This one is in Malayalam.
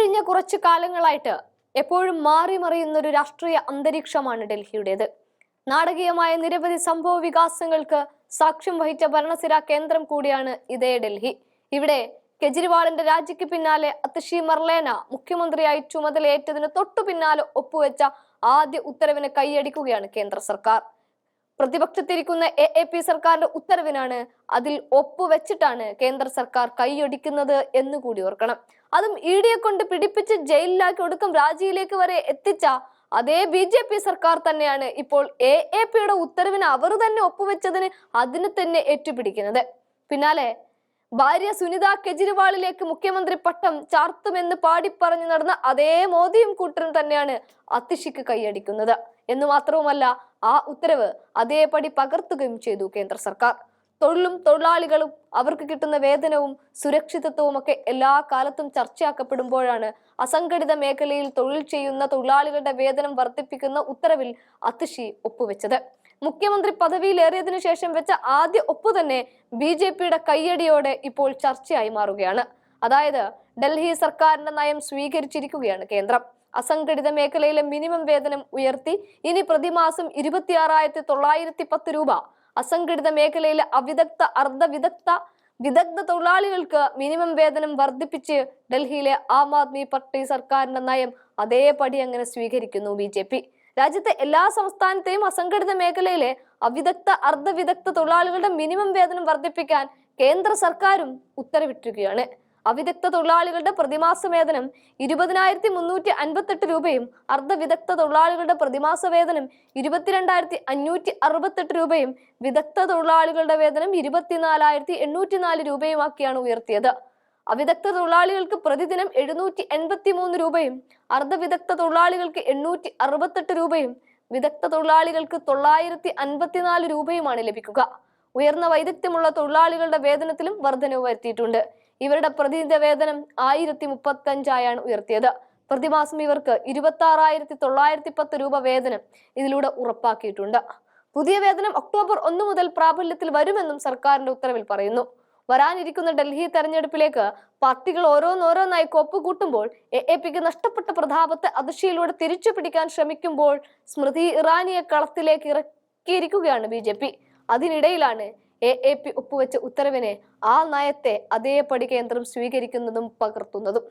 ഇക്കഴിഞ്ഞ കുറച്ച് കാലങ്ങളായിട്ട് എപ്പോഴും മാറി മറിയുന്ന ഒരു രാഷ്ട്രീയ അന്തരീക്ഷമാണ് ഡൽഹിയുടേത്. നാടകീയമായ നിരവധി സംഭവ വികാസങ്ങൾക്ക് സാക്ഷ്യം വഹിച്ച ഭരണസിര കേന്ദ്രം കൂടിയാണ് ഇതേ ഡൽഹി. ഇവിടെ കെജ്രിവാളിന്റെ രാജിക്ക് പിന്നാലെ അതിഷി മർലേന മുഖ്യമന്ത്രിയായി ചുമതലയേറ്റതിന് തൊട്ടു പിന്നാലെ ഒപ്പുവെച്ച ആദ്യ ഉത്തരവിന് കൈയടിക്കുകയാണ് കേന്ദ്ര സർക്കാർ. പ്രതിപക്ഷത്തിരിക്കുന്ന എ എ പി സർക്കാരിന്റെ ഉത്തരവിനാണ് അതിൽ ഒപ്പുവെച്ചിട്ടാണ് കേന്ദ്ര സർക്കാർ കൈയൊടിക്കുന്നത് എന്ന് കൂടി ഓർക്കണം. അതും ഇ ഡിയെ കൊണ്ട് പിടിപ്പിച്ച് ജയിലിലാക്കി ഒടുക്കം രാജിയിലേക്ക് വരെ എത്തിച്ച അതേ ബി ജെ പി സർക്കാർ തന്നെയാണ് ഇപ്പോൾ എ എ പിയുടെ ഉത്തരവിന് അവർ തന്നെ ഒപ്പുവെച്ചതിന് അതിന് തന്നെ ഏറ്റുപിടിക്കുന്നത്. പിന്നാലെ ഭാര്യ സുനിത കെജ്രിവാളിലേക്ക് മുഖ്യമന്ത്രി പട്ടം ചാർത്തുമെന്ന് പാടിപ്പറഞ്ഞു നടന്ന അതേ മോദിയും കൂട്ടരും തന്നെയാണ് അതിഷിക്ക് കൈയടിക്കുന്നത് എന്ന് മാത്രവുമല്ല ആ ഉത്തരവ് അതേപടി പകർത്തുകയും ചെയ്തു കേന്ദ്ര സർക്കാർ. തൊഴിലും തൊഴിലാളികളും അവർക്ക് കിട്ടുന്ന വേതനവും സുരക്ഷിതത്വവും ഒക്കെ എല്ലാ കാലത്തും ചർച്ചയാക്കപ്പെടുമ്പോഴാണ് അസംഘടിത മേഖലയിൽ തൊഴിൽ ചെയ്യുന്ന തൊഴിലാളികളുടെ വേതനം വർദ്ധിപ്പിക്കുന്ന ഉത്തരവിൽ അതിഷി ഒപ്പുവെച്ചത്. മുഖ്യമന്ത്രി പദവിയിലേറിയതിനു ശേഷം വെച്ച ആദ്യ ഒപ്പു തന്നെ ബി ജെ പിയുടെ കയ്യടിയോടെ ഇപ്പോൾ ചർച്ചയായി മാറുകയാണ്. അതായത് ഡൽഹി സർക്കാരിന്റെ നയം സ്വീകരിച്ചിരിക്കുകയാണ് കേന്ദ്രം. അസംഘടിത മേഖലയിലെ മിനിമം വേതനം ഉയർത്തി ഇനി പ്രതിമാസം ഇരുപത്തിയാറായിരത്തി തൊള്ളായിരത്തി പത്ത് രൂപ. അസംഘടിത മേഖലയിലെ അവിദഗ്ധ അർദ്ധവിദഗ്ധ വിദഗ്ധ തൊഴിലാളികൾക്ക് മിനിമം വേതനം വർദ്ധിപ്പിച്ച് ഡൽഹിയിലെ ആം ആദ്മി പാർട്ടി സർക്കാരിന്റെ നയം അതേപടി അങ്ങനെ സ്വീകരിക്കുന്നു ബി ജെ പി. രാജ്യത്തെ എല്ലാ സംസ്ഥാനത്തെയും അസംഘടിത മേഖലയിലെ അവിദഗ്ധ അർദ്ധവിദഗ്ധ തൊഴിലാളികളുടെ മിനിമം വേതനം വർദ്ധിപ്പിക്കാൻ കേന്ദ്ര സർക്കാരും ഉത്തരവിട്ടിരിക്കുകയാണ്. അവിദഗ്ധ തൊഴിലാളികളുടെ പ്രതിമാസ വേതനം ഇരുപതിനായിരത്തി മുന്നൂറ്റി അൻപത്തെട്ട് രൂപയും അർദ്ധവിദഗ്ധ തൊഴിലാളികളുടെ പ്രതിമാസ വേതനം ഇരുപത്തിരണ്ടായിരത്തി അഞ്ഞൂറ്റി അറുപത്തെട്ട് രൂപയും വിദഗ്ധ തൊഴിലാളികളുടെ വേതനം ഇരുപത്തിനാലായിരത്തി എണ്ണൂറ്റി നാല് രൂപയുമാക്കിയാണ് ഉയർത്തിയത്. അവിദഗ്ധ തൊഴിലാളികൾക്ക് പ്രതിദിനം എഴുന്നൂറ്റി എൺപത്തി മൂന്ന് രൂപയും അർദ്ധവിദഗ്ധ തൊഴിലാളികൾക്ക് എണ്ണൂറ്റി അറുപത്തെട്ട് രൂപയും വിദഗ്ധ തൊഴിലാളികൾക്ക് തൊള്ളായിരത്തി അൻപത്തിനാല് രൂപയുമാണ് ലഭിക്കുക. ഉയർന്ന വൈദഗ്ധ്യമുള്ള തൊഴിലാളികളുടെ വേതനത്തിലും വർധനവ് വരുത്തിയിട്ടുണ്ട്. ഇവരുടെ പ്രതിദിന വേതനം ആയിരത്തി മുപ്പത്തഞ്ചായാണ് ഉയർത്തിയത്. പ്രതിമാസം ഇവർക്ക് ഇരുപത്തി ആറായിരത്തി തൊള്ളായിരത്തി പത്ത് രൂപ വേതനം ഇതിലൂടെ ഉറപ്പാക്കിയിട്ടുണ്ട്. പുതിയ വേതനം ഒക്ടോബർ ഒന്ന് മുതൽ പ്രാബല്യത്തിൽ വരുമെന്നും സർക്കാരിന്റെ ഉത്തരവിൽ പറയുന്നു. വരാനിരിക്കുന്ന ഡൽഹി തെരഞ്ഞെടുപ്പിലേക്ക് പാർട്ടികൾ ഓരോന്നോരോന്നായി കൊപ്പുകൂട്ടുമ്പോൾ എ എ പിക്ക് നഷ്ടപ്പെട്ട പ്രതാപത്തെ അതിശയിലൂടെ തിരിച്ചു പിടിക്കാൻ ശ്രമിക്കുമ്പോൾ സ്മൃതി ഇറാനിയെ കളത്തിലേക്ക് ഇറക്കിയിരിക്കുകയാണ് ബി ജെ പി. അതിനിടയിലാണ് എ എ പി ഒപ്പുവെച്ച ഉത്തരവിനെ ആ നയത്തെ അതേപടി കേന്ദ്രം സ്വീകരിക്കുന്നതും പകർത്തുന്നതും.